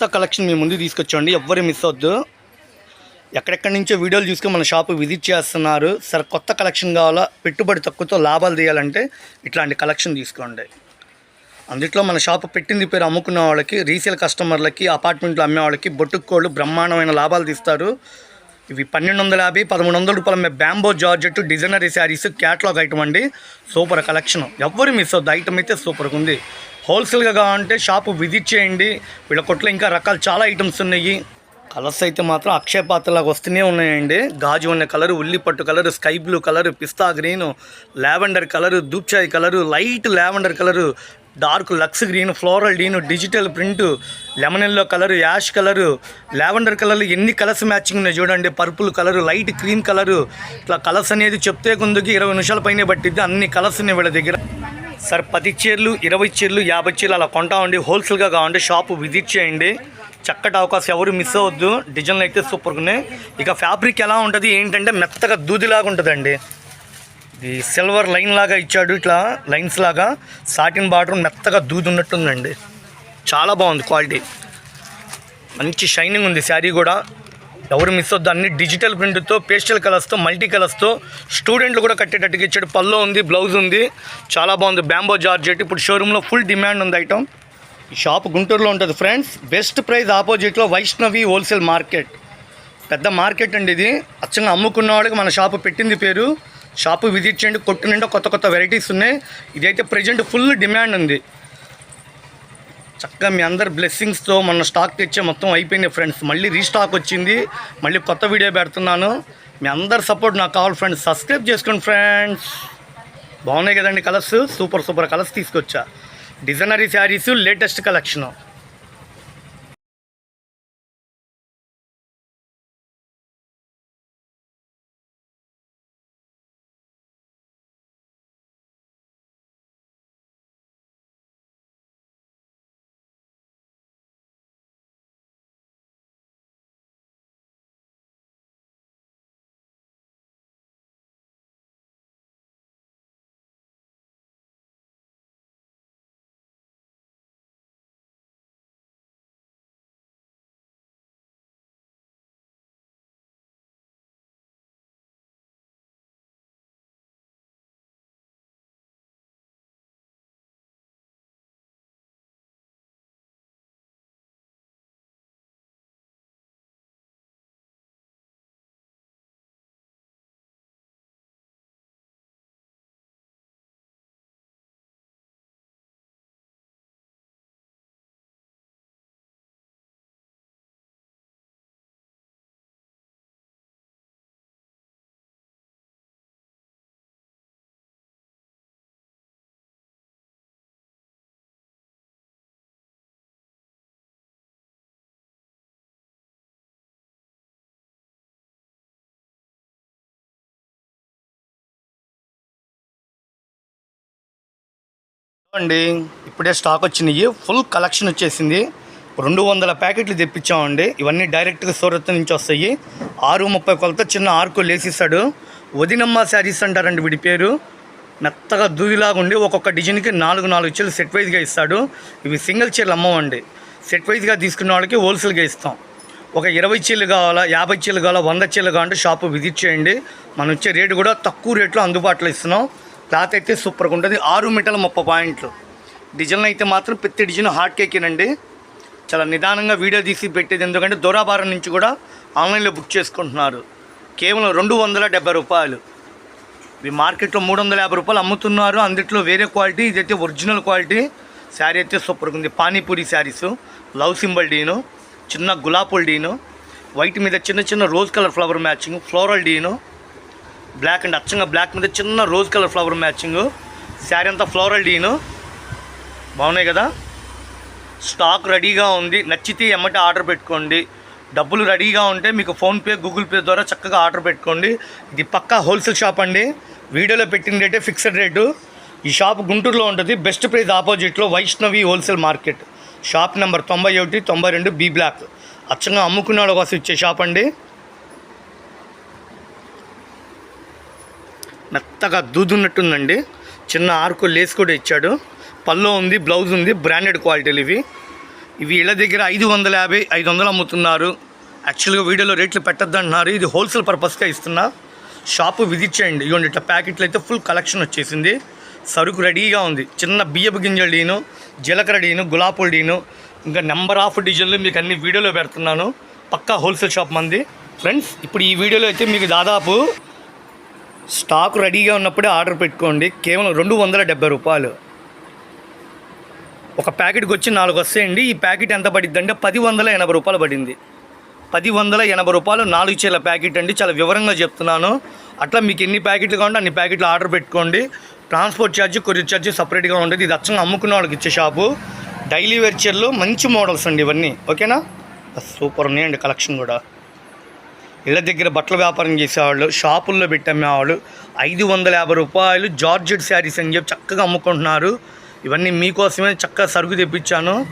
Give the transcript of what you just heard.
కొత్త కలెక్షన్ మీ ముందు తీసుకొచ్చండి. ఎవ్వరు మిస్ అవద్దు ఎక్కడెక్కడి నుంచో వీడియోలు చూసుకొని మన షాపు విజిట్ చేస్తున్నారు. సరే కొత్త కలెక్షన్ కావాలా? పెట్టుబడి తక్కువతో లాభాలు తీయాలంటే ఇట్లాంటి కలెక్షన్ తీసుకోండి. అందుట్లో మన షాప్ పెట్టింది పేరు అమ్ముకున్న వాళ్ళకి రీసేల్ కస్టమర్లకి అపార్ట్మెంట్లు అమ్మే వాళ్ళకి బొట్టుకోళ్ళు బ్రహ్మాండమైన లాభాలు తీస్తారు. ఇవి పన్నెండు వందల యాభై పదమూడు వందల రూపాయల మీద bamboo georgette designer saris catalogue item అండి. Super collection. ఎవ్వరు మిస్ అవుద్ది ఐటమ్ అయితే సూపర్గా ఉంది. హోల్సేల్గా కావాలంటే షాపు విజిట్ చేయండి వీళ్ళ కొట్లో ఇంకా రకాలు చాలా ఐటమ్స్ ఉన్నాయి. కలర్స్ అయితే మాత్రం అక్షయ పాత్రలాగా వస్తూనే ఉన్నాయండి. గాజు ఉన్న colour ఉల్లిపట్టు colour colour sky blue colour పిస్తా green lavender colour దూప్చాయ్ colour light lavender colour dark Lux green floral green digital print lemon yellow colour ash colour lavender colour ఎన్ని కలర్స్ మ్యాచింగ్ ఉన్నాయి చూడండి. Purple colour light cream colour. ఇట్లా colours అనేది చెప్తే ముందుకి ఇరవై నిమిషాల పైన పట్టిద్ది. అన్ని కలర్స్ ఉన్నాయి వీళ్ళ దగ్గర. సార్ పది చీరలు ఇరవై చీరలు యాభై చీరలు అలా కొంటా ఉండి హోల్సేల్గా కావండి షాపు విజిట్ చేయండి. చక్కటి అవకాశం ఎవరు మిస్ అవ్వద్దు. డిజైన్లు అయితే సూపర్గా ఉన్నాయి. ఇక ఫ్యాబ్రిక్ ఎలా ఉంటుంది ఏంటంటే మెత్తగా దూదిలాగా ఉంటుందండి. ఇది సిల్వర్ లైన్ లాగా ఇచ్చాడు ఇట్లా లైన్స్ లాగా. సాటిన్ బార్డర్ మెత్తగా దూది ఉన్నట్టుందండి. చాలా బాగుంది క్వాలిటీ మంచి షైనింగ్ ఉంది శారీ కూడా. ఎవరు మిస్ వద్దు అన్ని డిజిటల్ ప్రింట్తో పేస్టల్ కలర్స్తో మల్టీ కలర్స్తో స్టూడెంట్లు కూడా కట్టేటట్టుగా ఇచ్చాడు. పల్లో ఉంది బ్లౌజ్ ఉంది చాలా బాగుంది. బ్యాంబో జార్జెట్ ఇప్పుడు షోరూంలో ఫుల్ డిమాండ్ ఉంది ఐటమ్ ఈ షాప్ గుంటూరులో ఉంటుంది ఫ్రెండ్స్ బెస్ట్ ప్రైస్ ఆపోజిట్లో వైష్ణవి హోల్సేల్ మార్కెట్ పెద్ద మార్కెట్ అండి ఇది. అచ్చంగా అమ్ముకున్న వాళ్ళకి మన షాపు పెట్టింది పేరు. షాపు విజిట్ చేయండి కొట్టు నిండా కొత్త కొత్త వెరైటీస్ ఉన్నాయి. ఇదైతే ప్రజెంట్ ఫుల్ డిమాండ్ ఉంది. చక్కగా మీ అందరు బ్లెస్సింగ్స్తో మన స్టాక్ తెచ్చే మొత్తం అయిపోయినాయి ఫ్రెండ్స్ మళ్ళీ రీస్టాక్ వచ్చింది. మళ్ళీ కొత్త వీడియో పెడుతున్నాను. మీ అందరు సపోర్ట్ నాకు కావాలి ఫ్రెండ్స్ సబ్స్క్రైబ్ చేసుకోండి ఫ్రెండ్స్ బాగున్నాయి కదండి కలర్స్ సూపర్ సూపర్ కలర్స్ తీసుకొచ్చా. డిజైనరీ శారీస్ లేటెస్ట్ కలెక్షను అండి ఇప్పుడే స్టాక్ వచ్చినాయి. ఫుల్ కలెక్షన్ వచ్చేసింది. రెండు వందల ప్యాకెట్లు తెప్పించామండి. ఇవన్నీ డైరెక్ట్గా సూరత్ నుంచి వస్తాయి. ఆరు ముప్పై కొలత చిన్న ఆర్కు లేసిస్తాడు వదినమ్మ శారీస్ అంటారండి వీడి పేరు. మెత్తగా దూదిలాగా ఉండి ఒక్కొక్క డిజైన్కి నాలుగు నాలుగు చీరలు సెట్ వైజ్గా ఇస్తాడు. ఇవి సింగిల్ చీరలు అమ్మవండి. సెట్ వైజ్గా తీసుకున్న వాళ్ళకి హోల్సేల్గా ఇస్తాం. ఒక ఇరవై చీరలు కావాలా యాభై చీరలు కావాలా వంద చీరలు కావాలంటే షాపు విజిట్ చేయండి. మనం ఇచ్చే రేటు కూడా తక్కువ రేట్లో అందుబాటులో ఇస్తున్నాం. క్లాత్ అయితే సూపర్గా ఉంటుంది. ఆరు మీటర్ల ముప్పై పాయింట్లు. డిజైన్ అయితే మాత్రం ప్రతి డిజైన్ హార్ట్ కేకేనండి చాలా నిదానంగా వీడియో తీసి పెట్టేది ఎందుకంటే దూరాభారం నుంచి కూడా ఆన్లైన్లో బుక్ చేసుకుంటున్నారు. కేవలం రెండు వందల డెబ్బై రూపాయలు. ఇవి మార్కెట్లో మూడు వందల యాభై రూపాయలు అమ్ముతున్నారు. అందుట్లో వేరే క్వాలిటీ ఇదైతే ఒరిజినల్ క్వాలిటీ. శారీ అయితే సూపర్గా ఉంది. పానీపూరి శారీస్ లవ్ సింబల్ డీను చిన్న గులాపుల్ డీను వైట్ మీద చిన్న చిన్న rose colour flower matching floral డీను black and అచ్చంగా బ్లాక్ మీద చిన్న rose colour flower matching. Sari అంతా ఫ్లోరల్ డీను. బాగున్నాయి కదా? స్టాక్ రెడీగా ఉంది. నచ్చితే ఎమ్మటే ఆర్డర్ పెట్టుకోండి. డబ్బులు రెడీగా ఉంటే మీకు ఫోన్పే గూగుల్ పే ద్వారా చక్కగా ఆర్డర్ పెట్టుకోండి. ఇది పక్కా హోల్సేల్ షాప్ అండి. వీడియోలో పెట్టిన రేటే ఫిక్స్డ్ రేటు. ఈ షాప్ గుంటూరులో ఉంటుంది. బెస్ట్ ప్రైస్ ఆపోజిట్లో Vaishnavi wholesale market. Shop number తొంభై ఒకటి తొంభై రెండు బీ బ్లాక్. అచ్చంగా అమ్ముకున్నాడు కోసం ఇచ్చే షాప్ అండి. మెత్తగా దూదున్నట్టుందండి. చిన్న ఆర్కు లేస్ కూడా ఇచ్చాడు. పల్లో ఉంది బ్లౌజ్ ఉంది బ్రాండెడ్ క్వాలిటీలు ఇవి. ఇవి ఇళ్ళ దగ్గర ఐదు వందల యాభై ఐదు వందలు అమ్ముతున్నారు. యాక్చువల్గా వీడియోలో రేట్లు పెట్టద్దు అంటున్నారు ఇది హోల్సేల్ పర్పస్గా ఇస్తున్నా. షాపు విజిట్ చేయండి ఇవ్వండి ఇట్లా ప్యాకెట్లు అయితే ఫుల్ కలెక్షన్ వచ్చేసింది. సరుకు రెడీగా ఉంది. చిన్న బియ్యపు గింజల డీను జీలకర్ర డీను గులాపుల డీను ఇంకా నెంబర్ ఆఫ్ డిజైన్లు మీకు అన్ని వీడియోలో పెడుతున్నాను. పక్కా హోల్సేల్ షాప్ మంది. ఫ్రెండ్స్ ఇప్పుడు ఈ వీడియోలో అయితే మీకు దాదాపు స్టాక్ రెడీగా ఉన్నప్పుడే ఆర్డర్ పెట్టుకోండి. కేవలం రెండు వందల డెబ్బై రూపాయలు. ఒక ప్యాకెట్కి వచ్చి నాలుగు వస్తాయండి. ఈ ప్యాకెట్ ఎంత పడింది అంటే పది వందల ఎనభై రూపాయలు పడింది. పది వందల ఎనభై రూపాయలు నాలుగు చీల ప్యాకెట్ అండి. చాలా వివరంగా చెప్తున్నాను. అట్లా మీకు ఎన్ని ప్యాకెట్లు కావాలంటే అన్ని ప్యాకెట్లు ఆర్డర్ పెట్టుకోండి. ట్రాన్స్పోర్ట్ ఛార్జ్ కొరియర్ ఛార్జ్ సపరేట్గా ఉంటుంది. ఇది అచ్చంగా అమ్ముకున్న వాళ్ళకి ఇచ్చే షాపు. డైలీ వెర్చర్లు మంచి మోడల్స్ అండి ఇవన్నీ. ఓకేనా? సూపర్ ఉన్నాయండి కలెక్షన్ కూడా. ఇళ్ళ దగ్గర బట్టల వ్యాపారం చేసేవాళ్ళు షాపుల్లో పెట్టమ్మేవాళ్ళు. ఐదు వందల యాభై రూపాయలు జార్జెట్ శారీస్ అని చెప్పి చక్కగా అమ్ముకుంటున్నారు. ఇవన్నీ మీకోసమే చక్కగా సరుకు తెప్పించాను.